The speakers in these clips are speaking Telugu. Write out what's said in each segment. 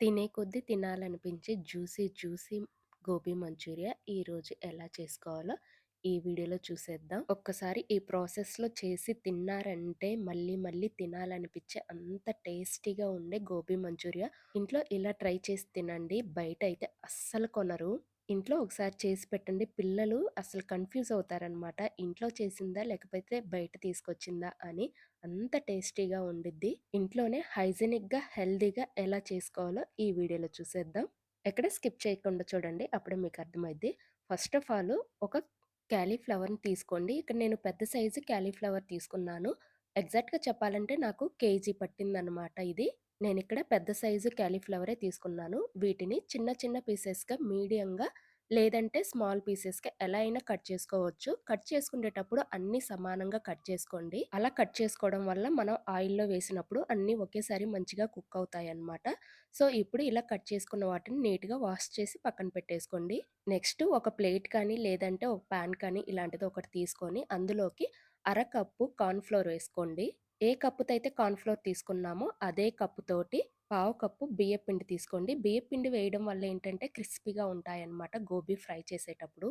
తినే కొద్దీ తినాలనిపించే జ్యూసీ జ్యూసీ గోబీ మంచూరియా ఈరోజు ఎలా చేసుకోవాలో ఈ వీడియోలో చూసేద్దాం. ఒక్కసారి ఈ ప్రాసెస్లో చేసి తిన్నారంటే మళ్ళీ మళ్ళీ తినాలనిపించే అంత టేస్టీగా ఉండే గోబీ మంచూరియా ఇంట్లో ఇలా ట్రై చేసి తినండి. బయట అయితే అస్సలు కొనరు. ఇంట్లో ఒకసారి చేసి పెట్టండి. పిల్లలు అసలు కన్ఫ్యూజ్ అవుతారనమాట ఇంట్లో చేసిందా లేకపోతే బయట తీసుకొచ్చిందా అని అంత టేస్టీగా ఉండిద్ది. ఇంట్లోనే హైజెనిక్గా హెల్దీగా ఎలా చేసుకోవాలో ఈ వీడియోలో చూసేద్దాం. ఎక్కడ స్కిప్ చేయకుండా చూడండి అప్పుడే మీకు అర్థమైద్ది. ఫస్ట్ ఆఫ్ ఆల్ ఒక క్యాలీఫ్లవర్ని తీసుకోండి. ఇక్కడ నేను పెద్ద సైజు క్యాలీఫ్లవర్ తీసుకున్నాను. ఎగ్జాక్ట్గా చెప్పాలంటే నాకు కేజీ పట్టిందనమాట ఇది. నేను ఇక్కడ పెద్ద సైజు క్యాలీఫ్లవరే తీసుకున్నాను. వీటిని చిన్న చిన్న పీసెస్గా మీడియంగా లేదంటే స్మాల్ పీసెస్కి ఎలా అయినా కట్ చేసుకోవచ్చు. కట్ చేసుకునేటప్పుడు అన్ని సమానంగా కట్ చేసుకోండి. అలా కట్ చేసుకోవడం వల్ల మనం ఆయిల్లో వేసినప్పుడు అన్ని ఒకేసారి మంచిగా కుక్ అవుతాయి అన్నమాట సో ఇప్పుడు ఇలా కట్ చేసుకున్న వాటిని నీట్గా వాష్ చేసి పక్కన పెట్టేసుకోండి. నెక్స్ట్ ఒక ప్లేట్ కానీ లేదంటే ఒక ప్యాన్ కానీ ఇలాంటిది ఒకటి తీసుకొని అందులోకి అర కప్పు కార్న్ఫ్లోర్ వేసుకోండి. ఏ కప్పుతో అయితే కార్న్‌ఫ్లోర్ తీసుకున్నామో అదే కప్పుతోటి పావు కప్పు బియ్యపిండి తీసుకోండి. బియ్యపిండి వేయడం వల్ల ఏంటంటే క్రిస్పీగా ఉంటాయన్నమాట గోబీ ఫ్రై చేసేటప్పుడు.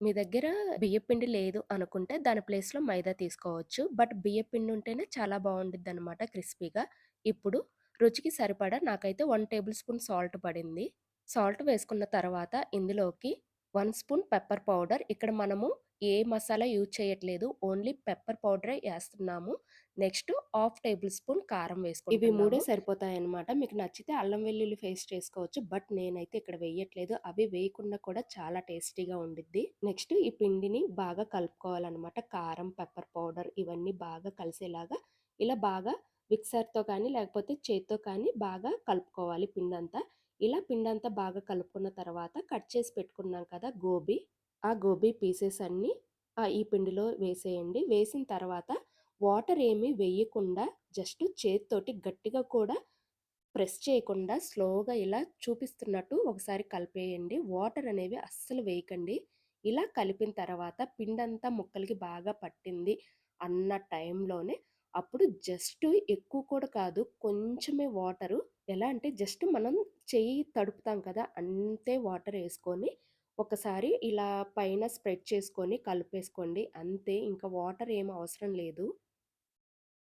మీ దగ్గర బియ్యపిండి లేదు అనుకుంటే దాని ప్లేస్‌లో మైదా తీసుకోవచ్చు. బట్ బియ్యపిండి ఉంటేనే చాలా బావుండిద్దనమాట క్రిస్పీగా. ఇప్పుడు రుచికి సరిపడా నాకైతే వన్ టేబుల్ స్పూన్ సాల్ట్ పడింది. సాల్ట్ వేసుకున్న తర్వాత ఇందులోకి వన్ స్పూన్ పెప్పర్ పౌడర్ ఇక్కడ మనము ఏ మసాలా యూజ్ చేయట్లేదు. ఓన్లీ పెప్పర్ పౌడరే ఏస్తున్నాము. నెక్స్ట్ హాఫ్ టేబుల్ స్పూన్ కారం వేసుకుంటున్నాము. ఇవి మూడే సరిపోతాయన్నమాట. మీకు నచ్చితే అల్లం వెల్లుల్లి పేస్ట్ చేసుకోవచ్చు. బట్ నేనైతే ఇక్కడ వేయట్లేదు. అవి వేయకుండా కూడా చాలా టేస్టీగా ఉండిద్ది. నెక్స్ట్ ఈ పిండిని బాగా కలుపుకోవాలన్నమాట. కారం, పెప్పర్ పౌడర్ ఇవన్నీ బాగా కలిసేలాగా ఇలా బాగా మిక్సర్‌తో కానీ లేకపోతే చేత్తో కానీ బాగా కలుపుకోవాలి పిండంతా. ఇలా పిండంతా బాగా కలుపుకున్న తర్వాత కట్ చేసి పెట్టుకున్నాం కదా గోబీ ఆ గోబీ పీసెస్ అన్నీ ఈ పిండిలో వేసేయండి. వేసిన తర్వాత వాటర్ ఏమీ వేయకుండా జస్ట్ చేతితోటి గట్టిగా కూడా ప్రెస్ చేయకుండా స్లోగా ఇలా చూపిస్తున్నట్టు ఒకసారి కలిపేయండి. వాటర్ అనేవి అస్సలు వేయకండి. ఇలా కలిపిన తర్వాత పిండంతా ముక్కలకి బాగా పట్టింది అన్న టైంలోనే అప్పుడు జస్ట్ ఎక్కువ కూడా కాదు కొంచెమే వాటరు. ఎలా అంటే జస్ట్ మనం చెయ్యి తడుపుతాం కదా అంతే వాటర్ వేసుకొని ఒకసారి ఇలా పైన స్ప్రెడ్ చేసుకొని కలిపేసుకోండి. అంతే ఇంకా వాటర్ ఏం అవసరం లేదు.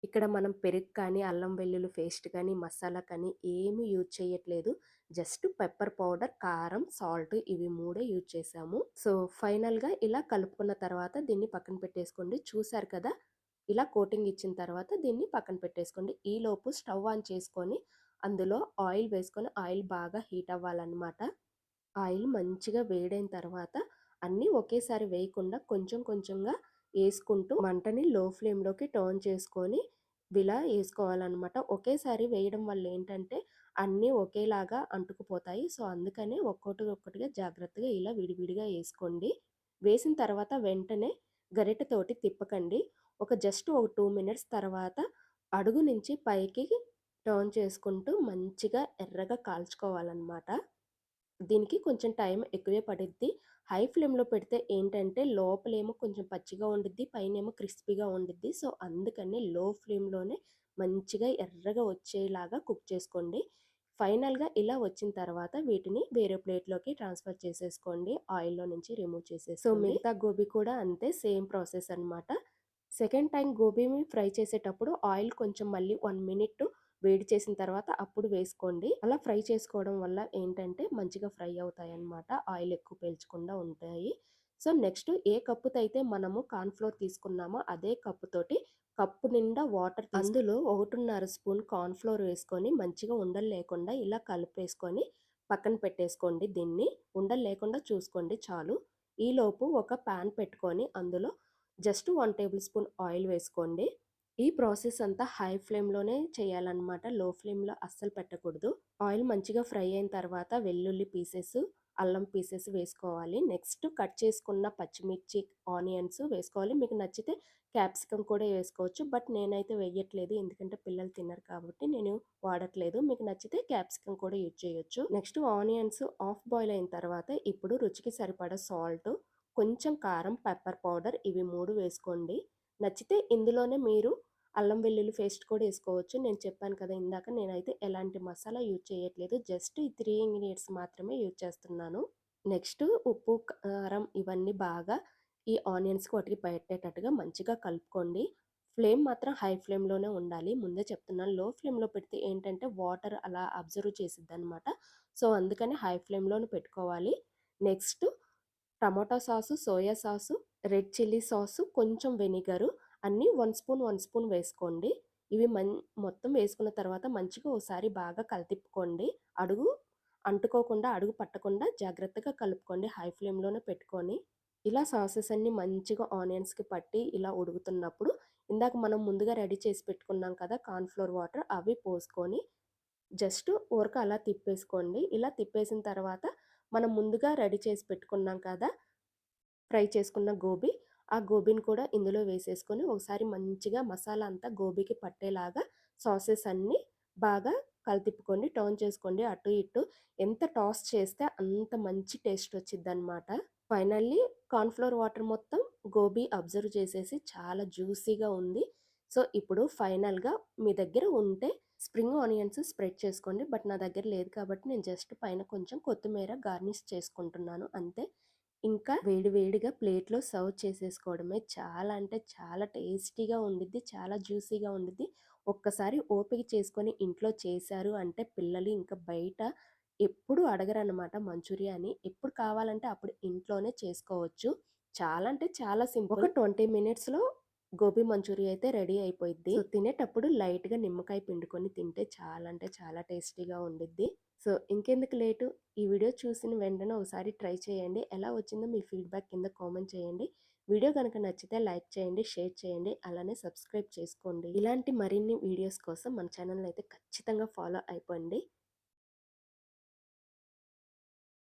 ఇక్కడ మనం పెరుగు కానీ అల్లం వెల్లుల్లి పేస్ట్ కానీ మసాలా కానీ ఏమీ యూజ్ చేయట్లేదు. జస్ట్ పెప్పర్ పౌడర్ కారం సాల్ట్ ఇవి మూడే యూజ్ చేసాము సో ఫైనల్గా ఇలా కలుపుకున్న తర్వాత దీన్ని పక్కన పెట్టేసుకోండి. చూసారు కదా? ఇలా కోటింగ్ ఇచ్చిన తర్వాత దీన్ని పక్కన పెట్టేసుకోండి. ఈలోపు స్టవ్ ఆన్ చేసుకొని అందులో ఆయిల్ వేసుకొని ఆయిల్ బాగా హీట్ అవ్వాలన్నమాట. ఆయిల్ మంచిగా వేడైన తర్వాత అన్నీ ఒకేసారి వేయకుండా కొంచెం కొంచెంగా వేసుకుంటూ మంటని లో ఫ్లేమ్లోకి టర్న్ చేసుకొని ఇలా వేసుకోవాలన్నమాట. ఒకేసారి వేయడం వల్ల ఏంటంటే అన్నీ ఒకేలాగా అంటుకుపోతాయి. సో అందుకనే ఒక్కొక్కటి ఒక్కటిగా జాగ్రత్తగా ఇలా విడివిడిగా వేసుకోండి. వేసిన తర్వాత వెంటనే గరిటెతోటి తిప్పకండి. ఒక జస్ట్ ఒక టూ మినిట్స్ తర్వాత అడుగు నుంచి పైకి టర్న్ చేసుకుంటూ మంచిగా ఎర్రగా కాల్చుకోవాలన్నమాట. దీనికి కొంచెం టైం ఎక్కువే పడిద్ది. హై ఫ్లేమ్లో పెడితే ఏంటంటే లోపలేమో కొంచెం పచ్చిగా ఉండిద్ది పైనేమో క్రిస్పీగా ఉండిద్ది. సో అందుకని లో ఫ్లేమ్లోనే మంచిగా ఎర్రగా వచ్చేలాగా కుక్ చేసుకోండి. ఫైనల్గా ఇలా వచ్చిన తర్వాత వీటిని వేరే ప్లేట్లోకి ట్రాన్స్ఫర్ చేసేసుకోండి. ఆయిల్లో నుంచి రిమూవ్ చేసేసి సో మిగతా గోబీ కూడా అంతే సేమ్ ప్రాసెస్ అనమాట సెకండ్ టైం గోబీని ఫ్రై చేసేటప్పుడు ఆయిల్ కొంచెం మళ్ళీ వన్ మినిట్ వేడి చేసిన తర్వాత అప్పుడు వేసుకోండి. అలా ఫ్రై చేసుకోవడం వల్ల ఏంటంటే మంచిగా ఫ్రై అవుతాయి అన్నమాట ఆయిల్ ఎక్కువ పీల్చకుండా ఉంటాయి. సో నెక్స్ట్ ఏ కప్పుతో అయితే మనము కార్న్ఫ్లోర్ తీసుకున్నామో అదే కప్పుతోటి కప్పు నిండా వాటర్ అందులో ఒకటిన్నర స్పూన్ కార్న్ఫ్లోర్ వేసుకొని మంచిగా ఉండలు లేకుండా ఇలా కలిపేసుకొని పక్కన పెట్టేసుకోండి దీన్ని. ఉండలు లేకుండా చూసుకోండి చాలు. ఈలోపు ఒక ప్యాన్ పెట్టుకొని అందులో just one tablespoon oil వేసుకోండి. ఈ ప్రాసెస్ అంతా హై ఫ్లేమ్లోనే చేయాలన్నమాట. లో ఫ్లేమ్లో అస్సలు పెట్టకూడదు. ఆయిల్ మంచిగా ఫ్రై అయిన తర్వాత వెల్లుల్లి పీసెస్ అల్లం పీసెస్ వేసుకోవాలి. నెక్స్ట్ కట్ చేసుకున్న పచ్చిమిర్చి ఆనియన్స్ వేసుకోవాలి. మీకు నచ్చితే క్యాప్సికమ్ కూడా వేసుకోవచ్చు. బట్ నేనైతే వేయట్లేదు. ఎందుకంటే పిల్లలు తిన్నారు కాబట్టి నేను వాడట్లేదు. మీకు నచ్చితే క్యాప్సికమ్ కూడా యూజ్ చేయొచ్చు. నెక్స్ట్ ఆనియన్స్ ఆఫ్ బాయిల్ అయిన తర్వాత ఇప్పుడు రుచికి సరిపడా సాల్ట్ కొంచెం కారం పెప్పర్ పౌడర్ ఇవి మూడు వేసుకోండి. నచ్చితే ఇందులోనే మీరు అల్లం వెల్లుల్లి పేస్ట్ కూడా వేసుకోవచ్చు. నేను చెప్పాను కదా ఇందాక నేనైతే ఎలాంటి మసాలా యూజ్ చేయట్లేదు. జస్ట్ ఈ త్రీ ఇంగ్రీడియంట్స్ మాత్రమే యూజ్ చేస్తున్నాను. నెక్స్ట్ ఉప్పు కారం ఇవన్నీ బాగా ఈ ఆనియన్స్కి వాటికి పెట్టేటట్టుగా మంచిగా కలుపుకోండి. ఫ్లేమ్ మాత్రం హై ఫ్లేమ్లోనే ఉండాలి. ముందే చెప్తున్నాను లో ఫ్లేమ్లో పెడితే ఏంటంటే వాటర్ అలా అబ్జర్వ్ చేసిద్ది అనమాట సో అందుకని హై ఫ్లేమ్లోనే పెట్టుకోవాలి. Next tomato sauce soya sauce red chilli sauce కొంచెం వెనిగరు అన్నీ వన్ స్పూన్ వన్ స్పూన్ వేసుకోండి. ఇవి మన్ మొత్తం వేసుకున్న తర్వాత మంచిగా ఒకసారి బాగా కలితిప్పుకోండి. అడుగు అంటుకోకుండా అడుగు పట్టకుండా జాగ్రత్తగా కలుపుకోండి. హై ఫ్లేమ్లోనే పెట్టుకొని ఇలా సాసెస్ అన్ని మంచిగా ఆనియన్స్కి పట్టి ఇలా ఉడుకుతున్నప్పుడు ఇందాక మనం ముందుగా రెడీ చేసి పెట్టుకున్నాం కదా కార్న్ఫ్లోర్ వాటర్ అవి పోసుకొని జస్ట్ ఊరక అలా తిప్పేసుకోండి. ఇలా తిప్పేసిన తర్వాత మనం ముందుగా రెడీ చేసి పెట్టుకున్నాం కదా! ఫ్రై చేసుకున్న గోబీ. ఆ గోబీని కూడా ఇందులో వేసేసుకొని ఒకసారి మంచిగా మసాలా అంతా గోబీకి పట్టేలాగా సాసెస్ అన్నీ బాగా కలితిప్పుకోండి టర్న్ చేసుకోండి. అటు ఇటు ఎంత టాస్ చేస్తే అంత మంచి టేస్ట్ వచ్చింది అనమాట ఫైనల్లీ కార్న్ఫ్లోర్ వాటర్ మొత్తం గోబీ అబ్జర్వ్ చేసేసి చాలా జ్యూసీగా ఉంది. సో ఇప్పుడు ఫైనల్గా మీ దగ్గర ఉంటే స్ప్రింగ్ ఆనియన్స్ స్ప్రెడ్ చేసుకోండి. బట్ నా దగ్గర లేదు కాబట్టి నేను జస్ట్ పైన కొంచెం కొత్తిమీర గార్నిష్ చేసుకుంటున్నాను. అంతే. ఇంకా వేడి వేడిగా ప్లేట్లో సర్వ్ చేసేసుకోవడమే. చాలా అంటే చాలా టేస్టీగా ఉండిద్ది. చాలా జ్యూసీగా ఉండిద్ది. ఒక్కసారి ఓపిక చేసుకొని ఇంట్లో చేశారు అంటే పిల్లలు ఇంకా బయట ఎప్పుడు అడగరనమాట మంచూరియా అని ఎప్పుడు కావాలంటే అప్పుడు ఇంట్లోనే చేసుకోవచ్చు. చాలా అంటే చాలా సింపుల్. ఒక ట్వంటీ మినిట్స్లో గోబీ మంచూరియా అయితే రెడీ అయిపోయింది సో తినేటప్పుడు లైట్గా నిమ్మకాయ పిండుకొని తింటే చాలా అంటే చాలా టేస్టీగా ఉండిద్ది. సో ఇంకెందుకు లేటు? ఈ వీడియో చూసిన వెంటనే ఒకసారి ట్రై చేయండి. ఎలా వచ్చిందో మీ ఫీడ్బ్యాక్ కింద కామెంట్ చేయండి. వీడియో కనుక నచ్చితే లైక్ చేయండి షేర్ చేయండి అలానే సబ్స్క్రైబ్ చేసుకోండి. ఇలాంటి మరిన్ని వీడియోస్ కోసం మన ఛానల్ అయితే ఖచ్చితంగా ఫాలో అయిపోండి.